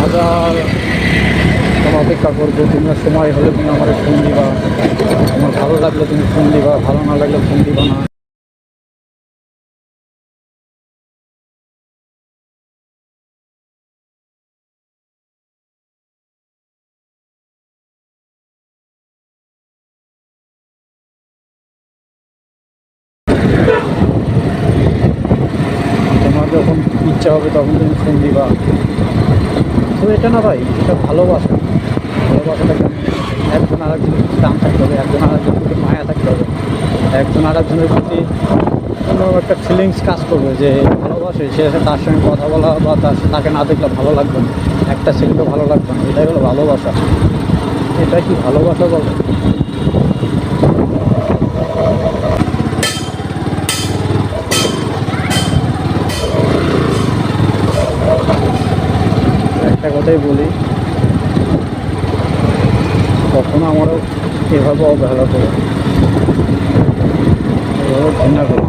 হাজার। তোমার অপেক্ষা করব, তোমার সময় হলে তুমি আমার ফোন দিবা। তোমার ভালো লাগলে তুমি ফোন দিবা, ভালো না লাগলে ফোন দিবা না। যখন ইচ্ছা হবে তখন তুমি ফোন দিবা। তো এটা না ভাই? এটা ভালোবাসা। ভালোবাসাটা? একজন আরেকজনের প্রতি টান থাকতে হবে, একজন আরেকজনের প্রতি মায়া থাকতে হবে। একজন আরেকজনের প্রতি কোনো একটা ফিলিংস কাজ করবে যে ভালোবাসে, সে তার সঙ্গে কথা বলা বা তার তাকে না দেখলে ভালো লাগবে না। একটা ছেলেকে ভালো লাগবে না। এটাই হলো ভালোবাসা। এটা কি ভালোবাসা বলে একটা কথাই বলি। কখনো আমারও এভাবে অবহেলা করে। এভাবে ঘৃণা করে।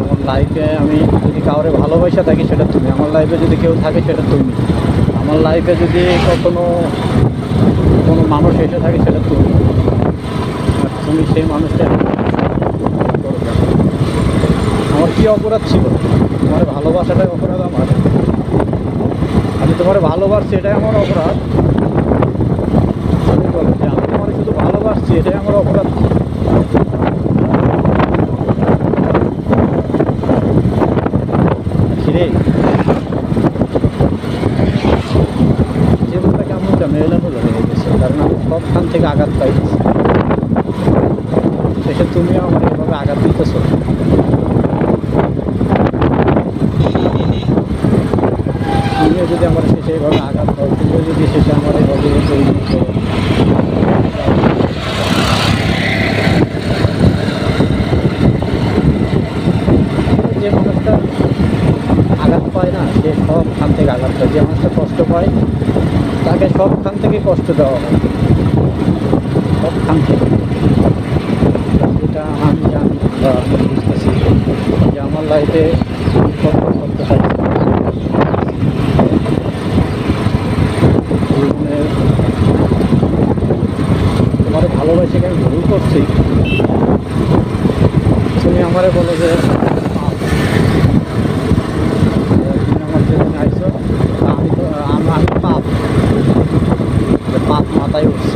আমার লাইফে আমি যদি কাউরে ভালোবাসা থাকি, সেটা তুমি। আমার লাইফে যদি কেউ থাকে, সেটা তুমি। আমার লাইফে যদি কখনো কোনো মানুষ এসে থাকে, সেটা তুমি। তুমি সেই মানুষটা আমার কি অপরাধ ছিল? তোমার ভালোবাসাটাই অপরাধ আমার। আমি তোমার ভালোবাসছি এটাই আমার অপরাধ। যে আমি তোমার শুধু ভালোবাসছি, এটাই আমার অপরাধ খিরে জীবনটা কেমন এলোমেলো হয়ে গেছে কারণ আমি সবখান থেকে আঘাত পাইছি তুমিও আমার এভাবে আঘাত দিতেছো? তুমিও যদি আমার শেষে এভাবে আঘাত পাও, তুমিও যদি শেষে আমার এভাবে যে মানুষটা আঘাত পায় না, সে সবখান থেকে আঘাত পায়। যে মানুষটা কষ্ট পায়, তাকে সবখান থেকে কষ্ট দেওয়া হয়। সবখান থেকে। বা বুঝতেছি যে আমার লাইফে করতে চাইছি তোমার ভালোবাসে আমি ভুল করছি? তুমি আমারে বলো যে আমি তো, আমি পাপ। পাপ মাথায় উঠছে।